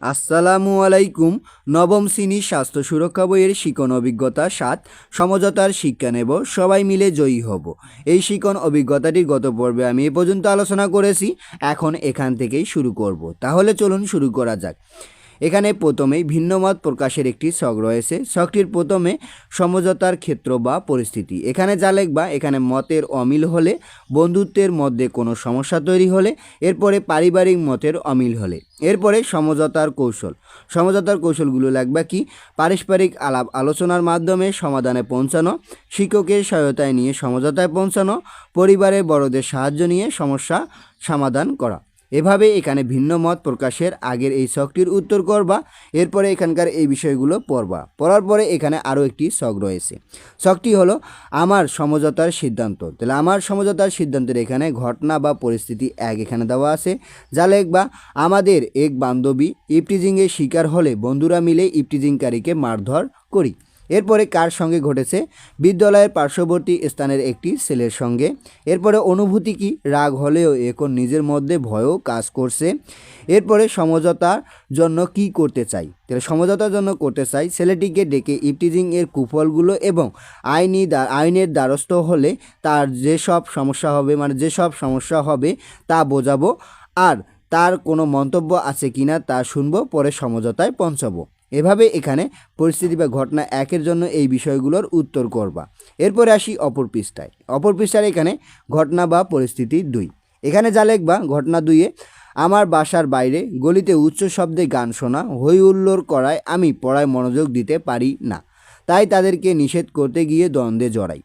আসসালামু আলাইকুম। নবম শ্রেণির স্বাস্থ্য সুরক্ষা বইয়ের শিকন অভিজ্ঞতা সাত, সমঝোতার শিক্ষা নেব, সবাই মিলে জয়ী হব। এই শিকন অভিজ্ঞতাটি গত পর্বে আমি এ পর্যন্ত আলোচনা করেছি, এখন এখান থেকেই শুরু করব। তাহলে চলুন শুরু করা যাক। এখানে প্রথমেই ভিন্নমত প্রকাশের একটি শখ রয়েছে। শখটির প্রথমে সমঝোতার ক্ষেত্র বা পরিস্থিতি। এখানে যা লিখবা, এখানে মতের অমিল হলে, বন্ধুত্বের মধ্যে কোনো সমস্যা তৈরি হলে, এরপরে পারিবারিক মতের অমিল হলে। এরপরে সমঝোতার কৌশল। সমঝোতার কৌশলগুলো লাগবে কি? পারস্পরিক আলাপ আলোচনার মাধ্যমে সমাধানে পৌঁছানো, শিক্ষকের সহায়তায় নিয়ে সমঝোতায় পৌঁছানো, পরিবারের বড়দের সাহায্য নিয়ে সমস্যা সমাধান করা। এভাবে এখানে ভিন্ন মত প্রকাশের আগের এই শখটির উত্তর করবা, এরপরে এখানকার এই বিষয়গুলো পড়বা। পড়ার পরে এখানে আরও একটি শখ রয়েছে। শখটি হলো আমার সমঝোতার সিদ্ধান্ত। তাহলে আমার সমঝোতার সিদ্ধান্তের এখানে ঘটনা বা পরিস্থিতি এক এখানে দেওয়া আছে। যা লেখবা, আমাদের এক বান্ধবী ইপটিজিংয়ের শিকার হলে বন্ধুরা মিলে ইপটিজিংকারীকে মারধর করি। এরপরে কার সঙ্গে ঘটেছে? বিদ্যালয়ের পার্শ্ববর্তী স্থানের একটি ছেলের সঙ্গে। এরপরে অনুভূতি কি? রাগ হলেও এখন নিজের মধ্যে ভয়ও কাজ করছে। এরপরে সমঝোতার জন্য কি করতে চাই? তাহলে সমঝোতার জন্য করতে চাই ছেলেটিকে ডেকে ইপটিজিং এর কুফলগুলো এবং আইনি আইনের দ্বারস্থ হলে তার যেসব সমস্যা হবে মানে যেসব সমস্যা হবে তা বোঝাবো। আর তার কোনো মন্তব্য আছে কিনা তা শুনব, পরে সমঝোতায় পৌঁছাবো। এভাবে এখানে পরিস্থিতি বা ঘটনা একের জন্য এই বিষয়গুলোর উত্তর করবা। এরপরে আসি অপর পৃষ্ঠায়। অপর পৃষ্ঠার এখানে ঘটনা বা পরিস্থিতি দুই। এখানে যা লেখবা, ঘটনা দুইয়ে আমার বাসার বাইরে গলিতে উচ্চ শব্দে গান শোনা হই হুল্লোড় করায় আমি পড়ায় মনোযোগ দিতে পারি না। তাই তাদেরকে নিষেধ করতে গিয়ে দ্বন্দ্বে জড়াই।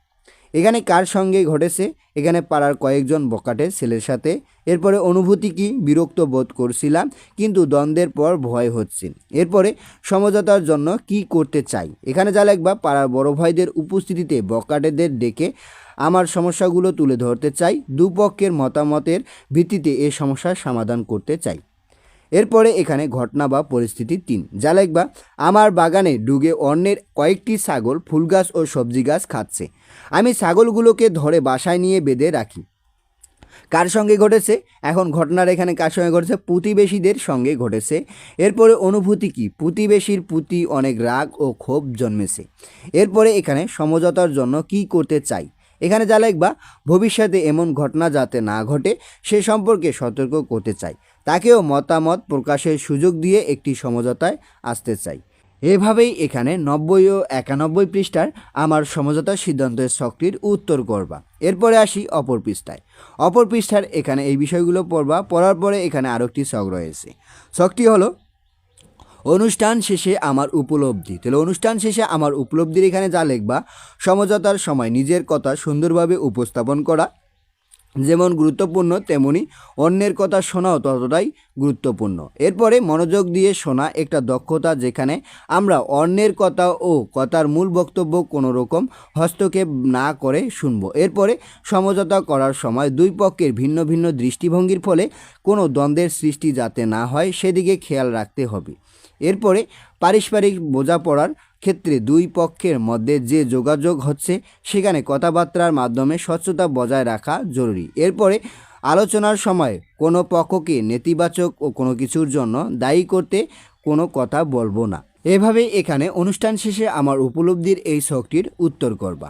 এখানে কার সঙ্গে ঘটেছে? এখানে পাড়ার কয়েকজন বকাটে ছেলের সাথে। এরপরে অনুভূতি কি? বিরক্ত বোধ করছিলাম, কিন্তু দ্বন্দ্বের পর ভয় হচ্ছে। এরপরে সমঝোতার জন্য কি করতে চাই? এখানে যা লিখবা পাড়ার বড় ভাইদের উপস্থিতিতে বকাটেদের ডেকে আমার সমস্যাগুলো তুলে ধরতে চাই। দুপক্ষের মতামতের ভিত্তিতে এ সমস্যার সমাধান করতে চাই। এরপরে এখানে ঘটনা বা পরিস্থিতি তিন। যা লিখবা, আমার বাগানে ডুগে অন্যের কয়েকটি ছাগল ফুল গাছ ও সবজি গাছ খাচ্ছে। আমি ছাগলগুলোকে ধরে বাসায় নিয়ে বেঁধে রাখি। কার সঙ্গে ঘটেছে? এখন ঘটনার এখানে কার সঙ্গে ঘটেছে? প্রতিবেশীদের সঙ্গে ঘটেছে। এরপরে অনুভূতি কি? প্রতিবেশীর প্রতি অনেক রাগ ও ক্ষোভ জন্মেছে। এরপরে এখানে সমঝোতার জন্য কি করতে চাই? এখানে যা লিখবা, ভবিষ্যতে এমন ঘটনা যাতে না ঘটে, সে সম্পর্কে সতর্ক করতে চাই। তাকেও মতামত প্রকাশের সুযোগ দিয়ে একটি সমঝোতায় আসতে চাই। এভাবেই এখানে নব্বই ও একানব্বই পৃষ্ঠার আমার সমঝোতার সিদ্ধান্তের শখটির উত্তর করবা। এরপরে আসি অপর পৃষ্ঠায়। অপর পৃষ্ঠার এখানে এই বিষয়গুলো পড়বা, পড়ার পরে এখানে আরও একটি শখ রয়েছে। শখটি হলো অনুষ্ঠান শেষে আমার উপলব্ধি। তাহলে অনুষ্ঠান শেষে আমার উপলব্ধির এখানে যা লিখবা, সমঝোতার সময় নিজের কথা সুন্দরভাবে উপস্থাপন করা, যেমন গুরুত্বপূর্ণ, তেমনি অন্যের কথা শোনাও ততটাই গুরুত্বপূর্ণ। এরপরে মনোযোগ দিয়ে শোনা একটা দক্ষতা যেখানে আমরা অন্যের কথা ও কথার মূল বক্তব্য কোনো রকম হস্তক্ষেপ না করে শুনব। এরপরে সমঝোতা করার সময় দুই পক্ষের ভিন্ন ভিন্ন দৃষ্টিভঙ্গির ফলে কোনো দ্বন্দ্বের সৃষ্টি যাতে না হয়, সেদিকে খেয়াল রাখতে হবে। এরপরে পারস্পরিক বোঝাপড়ার ক্ষেত্রে দুই পক্ষের মধ্যে যে যোগাযোগ হচ্ছে, সেখানে কথাবার্তার মাধ্যমে স্বচ্ছতা বজায় রাখা জরুরি। এরপরে আলোচনার সময় কোনো পক্ষকে নেতিবাচক ও কোনো কিছুর জন্য দায়ী করতে কোনো কথা বলব না। এভাবে এখানে অনুষ্ঠান শেষে আমার উপলব্ধির এই শখটির উত্তর করবা।